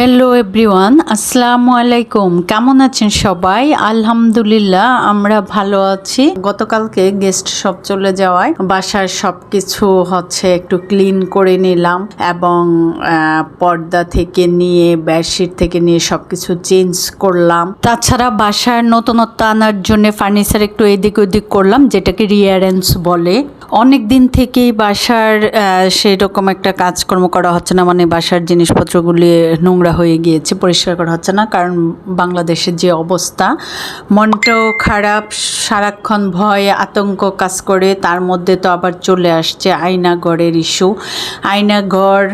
Hello everyone আসসালামু আলাইকুম কেমন আছেন সবাই? আলহামদুলিল্লাহ, আমরা ভালো আছি। গতকালকে গেস্ট সব চলে যাওয়ায় বাসার সব কিছু হচ্ছে একটু ক্লিন করে নিলাম এবং পর্দা থেকে নিয়ে বেডশিট থেকে নিয়ে সব কিছু চেঞ্জ করলাম। তাছাড়া বাসার নতুনত্ব আনার জন্য ফার্নিচার একটু এদিক ওদিক করলাম, যেটাকে রিয়ারেন্স বলে। অনেক দিন থেকেই বাসার সেরকম একটা কাজকর্ম করা হচ্ছে না মানে বাসার জিনিসপত্রগুলি নোংরা হয়ে গিয়েছে, পরিষ্কার করা হচ্ছে না। কারণ বাংলাদেশের যে অবস্থা, মনটাও খারাপ, সারাক্ষণ ভয়, আতঙ্ক কাজ করে। তার মধ্যে তো আবার চলে আসছে আয়নাগড়ের ইস্যু আয়নাগড়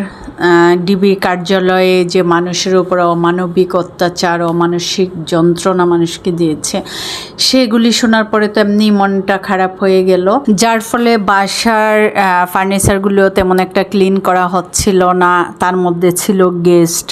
ডিবি কার্যালয়ে যে মানুষের উপর অমানবিক অত্যাচার, অমানসিক যন্ত্রণা মানুষকে দিয়েছে, সেগুলি শোনার পরে তো এমনি মনটা খারাপ হয়ে গেল। যার ফলে বাসার ফার্নিচারগুলো তেমন একটা ক্লিন করা হচ্ছিল না। তার মধ্যে ছিল গেস্ট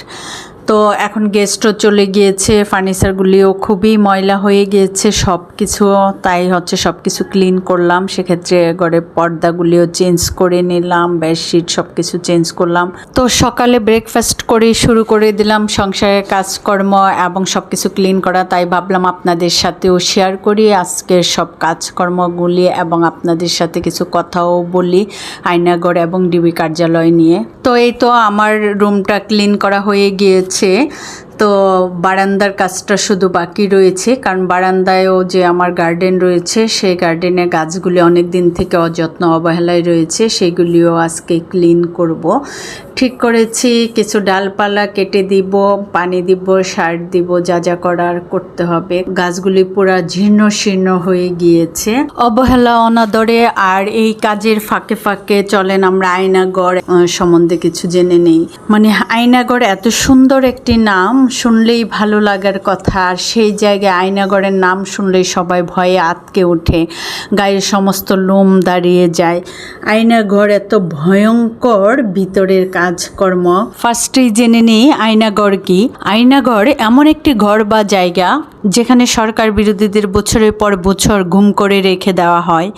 তো এখন গেস্টও চলে গিয়েছে ফার্নিচারগুলিও খুবই ময়লা হয়ে গিয়েছে সব কিছু তাই হচ্ছে সব কিছু ক্লিন করলাম। সেক্ষেত্রে ঘরের পর্দাগুলিও চেঞ্জ করে নিলাম বেডশিট সব কিছু চেঞ্জ করলাম। তো সকালে ব্রেকফাস্ট করে, শুরু করে দিলাম সংসারের কাজকর্ম এবং সব কিছু ক্লিন করা। তাই ভাবলাম আপনাদের সাথেও শেয়ার করি, আজকের সব কাজকর্মগুলি এবং আপনাদের সাথে কিছু কথাও বলি আয়নাগড় এবং ডিবি কার্যালয় নিয়ে। তো এই তো আমার রুমটা ক্লিন করা হয়ে গিয়েছে। তো বারান্দার কাজটা শুধু বাকি রয়েছে, কারণ বারান্দায়ও যে আমার গার্ডেন রয়েছে, সেই গার্ডেনে গাছগুলি অনেক দিন থেকে অযত্ন অবহেলায় রয়েছে, সেগুলিও আজকে ক্লিন করব। ঠিক করেছি, কিছু ডালপালা কেটে দিব, পানি দিব, সার দিব, যা যা করার করতে হবে। গাছগুলি পুরা জীর্ণ শীর্ণ হয়ে গিয়েছে। অবহেলা অনাদরে আর এই কাজের ফাঁকে ফাঁকে চলেন আমরা আয়নাগড় সম্বন্ধে কিছু জেনে নেই। মানে আয়নাগড় এত সুন্দর একটি নাম, শুনলেই ভালো লাগার কথা। আর সেই জায়গায় আয়নাগড়ের নাম শুনলেই সবাই ভয়ে আতকে ওঠে। গায়ের সমস্ত লোম দাঁড়িয়ে যায়। আয়নাগড় এত ভয়ঙ্কর, ভিতরের কাজকর্ম ফার্স্টেই জেনে নিই আয়নাগড় কি। আয়নাগড় এমন একটি ঘর বা জায়গা যেখানে সরকার বিরোধীদের বছরের পর বছর গুম করে রেখে দেওয়া হয়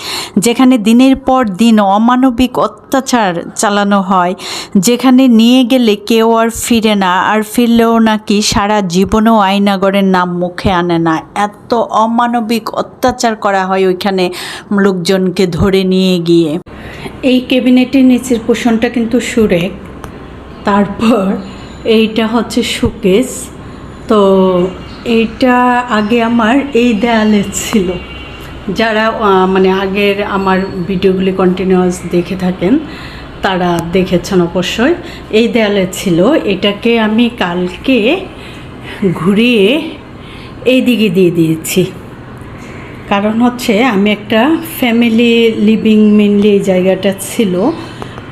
যেখানে দিনের পর দিন অমানবিক অত্যাচার চালানো হয় যেখানে নিয়ে গেলে কেউ আর ফিরে না আর ফিরলেও নাকি সারা জীবনেও আয়নাগরের নাম মুখে আনে না। এত অমানবিক অত্যাচার করা হয় ওইখানে লোকজনকে ধরে নিয়ে গিয়ে। এই ক্যাবিনেটের নিচের পোষণটা কিন্তু সুরেখ। তারপর এইটা হচ্ছে শোকেস। তো এইটা আগে আমার এই দেয়ালে ছিল। যারা মানে আগের আমার ভিডিওগুলি কন্টিনিউয়াস দেখে থাকেন, তারা দেখেছেন অবশ্যই। এই দেয়ালে ছিল। এটাকে আমি কালকে ঘুরিয়ে এই দিকে দিয়ে দিয়েছি। কারণ হচ্ছে আমি একটা ফ্যামিলি লিভিং মেনলি এই জায়গাটা ছিল।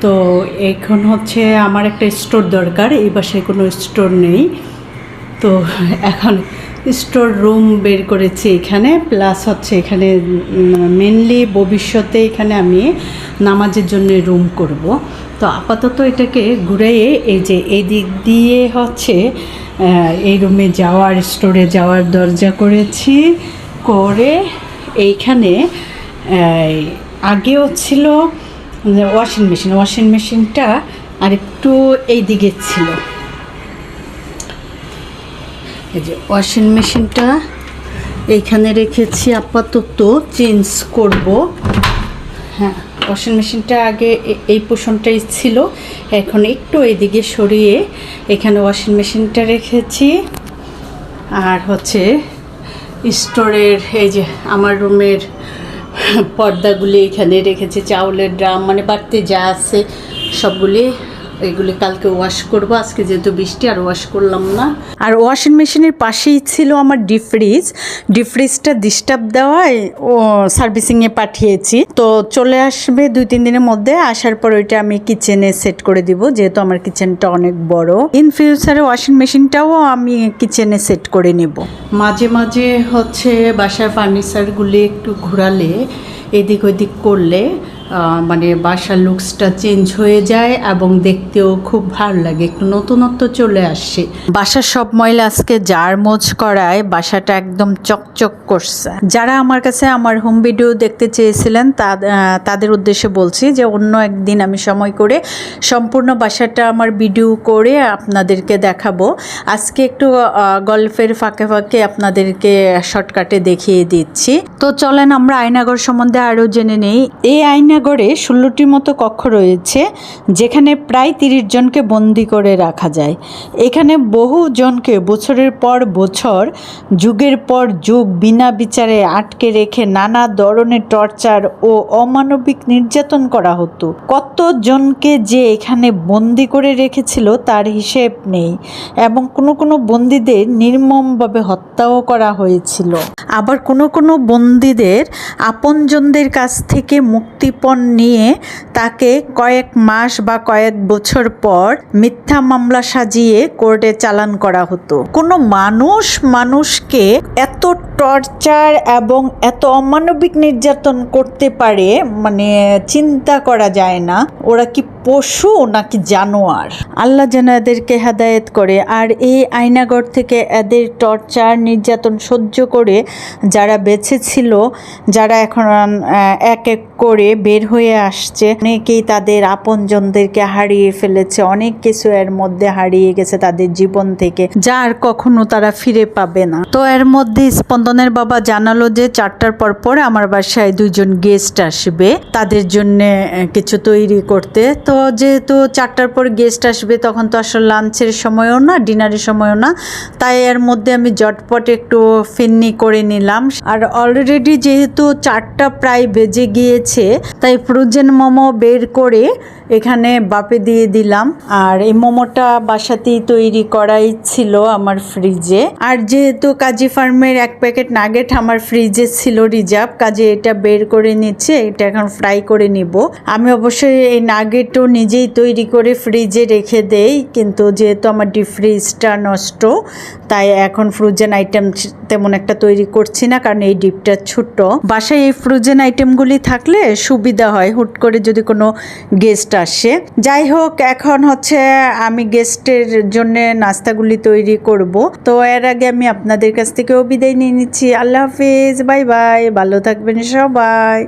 তো এখন হচ্ছে আমার একটা স্টোর দরকার, এই বাসায় কোনো স্টোর নেই। তো এখন স্টোর রুম বের করেছি এখানে প্লাস হচ্ছে এখানে মেনলি ভবিষ্যতে এখানে আমি নামাজের জন্য রুম করব। তো আপাতত এটাকে ঘুরাইয়ে এই যে এই দিক দিয়ে হচ্ছে এই রুমে যাওয়ার স্টোরে যাওয়ার দরজা করেছি, করে এইখানে আগেও ছিল ওয়াশিং মেশিন ওয়াশিং মেশিনটা আর একটু এই দিকে ছিল। এই যে ওয়াশিং মেশিনটা এইখানে রেখেছি, আপাতত চেঞ্জ করব। হ্যাঁ ওয়াশিং মেশিনটা আগে এই পোষণটাই ছিল। এখন একটু এইদিকে সরিয়ে এখানে ওয়াশিং মেশিনটা রেখেছি। আর হচ্ছে স্টোরের এই যে আমার রুমের পর্দাগুলি এখানে রেখেছে চাউলের ড্রাম মানে বাড়তে যা আছে সবগুলি এগুলি কালকে ওয়াশ করব আজকে যেহেতু বৃষ্টি আর ওয়াশ করলাম না। আর ওয়াশিং মেশিনের পাশেই ছিল আমার ডিপ ফ্রিজ ডিপ ফ্রিজটা ডিস্টার্ব দেওয়ায় ও সার্ভিসিংয়ে পাঠিয়েছি। তো চলে আসবে দুই তিন দিনের মধ্যে আসার পর ওইটা আমি কিচেনে সেট করে দিব যেহেতু আমার কিচেনটা অনেক বড়। ইন ফিউচারে ওয়াশিং মেশিনটাও আমি কিচেনে সেট করে নেব। মাঝে মাঝে হচ্ছে বাসার ফার্নিচারগুলি একটু ঘোরালে এদিক ওদিক করলে মানে বাসার লুকসটা চেঞ্জ হয়ে যায় এবং দেখতেও খুব ভালো লাগে। একটু নতুনত্ব চলে আসছে বাসার সব ময়লা আজকে জার মোজ করায়, বাসাটা একদম চকচক করছে। যারা আমার কাছে আমার হোম ভিডিও দেখতে চেয়েছিলেন তাদের উদ্দেশ্যে বলছি যে, অন্য একদিন আমি সময় করে সম্পূর্ণ বাসাটা আমার ভিডিও করে আপনাদেরকে দেখাবো। আজকে একটু গল্পের ফাঁকে ফাঁকে আপনাদেরকে শর্টকাটে দেখিয়ে দিচ্ছি। তো চলেন আমরা আয়নাগর সম্বন্ধে আরও জেনে নেই। এই আয়নাগরে ষোলোটির মতো কক্ষ রয়েছে, যেখানে প্রায় তিরিশ জনকে বন্দি করে রাখা যায়। এখানে বহু জনকে বছরের পর বছর, যুগের পর যুগ বিনা বিচারে আটকে রেখে নানা ধরনের টর্চার ও অমানবিক নির্যাতন করা হতো। কতজনকে যে এখানে বন্দি করে রেখেছিল তার হিসেব নেই এবং কোনো কোনো বন্দীদের নির্মমভাবে হত্যাও করা হয়েছিল। আবার কোনো কোনো বন্দীদের আপনজনদের কাছ থেকে মুক্তিপণ নিয়ে তাকে কয়েক মাস বা কয়েক বছর পর মিথ্যা মামলা সাজিয়ে কোর্টে চালান করা হতো। কোনো মানুষ মানুষকে এত টর্চার এবং এত অমানবিক নির্যাতন করতে পারে মানে চিন্তা করা যায় না। ওরা কি পশু নাকি জানোয়ার? আল্লাহ যেন এদেরকে হেদায়েত করে। আর এই আয়নাগর থেকে এদের টর্চার, নির্যাতন সহ্য করে যারা বেঁচে ছিল, যারা এখন এক এক করে বের হয়ে আসছে। অনেকেই তাদের আপনজনদেরকে হারিয়ে ফেলেছে। অনেক কিছু এর মধ্যে হারিয়ে গেছে তাদের জীবন থেকে যা আর কখনো তারা ফিরে পাবে না। তো এর মধ্যে স্পন্দনের বাবা জানালো যে চারটার পর পর আমার বাসায় দুইজন গেস্ট আসবে, তাদের জন্য কিছু তৈরি করতে। তো যেহেতু চারটার পর গেস্ট আসবে, তখন তো আসলে লাঞ্চের সময়ও না, ডিনারের সময়ও না। তাই এর মধ্যে আমি জটপট একটু ফিন্নি করে নিলাম। আর অলরেডি যেহেতু চারটা প্রায় বেজে গিয়েছে তাই ফ্রোজেন মোমো বের করে এখানে বাপে দিয়ে দিলাম। আর এই মোমোটা বাসাতেই তৈরি করাই ছিল আমার ফ্রিজে। আর যেহেতু কাজী ফার্মের এক প্যাকেট নাগেট আমার ফ্রিজে ছিল রিজার্ভ, কাজে এটা বের করে নিচ্ছে, এটা এখন ফ্রাই করে নিব। আমি অবশ্যই এই নাগেটও নিজেই তৈরি করে ফ্রিজে রেখে দেই, কিন্তু যেহেতু আমার ডিপ ফ্রিজটা নষ্ট, তাই এখন ফ্রোজেন আইটেম তেমন একটা তৈরি করছি না, কারণ এই ডিপটা ছোট্ট বাসায় এই ফ্রোজেন আইটেমগুলি থাকলে সুবিধা হয়, হুট করে যদি কোনো গেস্ট আসে। যাই হোক, এখন হচ্ছে আমি গেস্টের জন্য নাস্তাগুলি তৈরি করব। তো এর আগে আমি আপনাদের কাছ থেকেও বিদায় নিয়ে নিচ্ছি। আল্লাহ হাফিজ, বাই বাই, ভালো থাকবেন সবাই।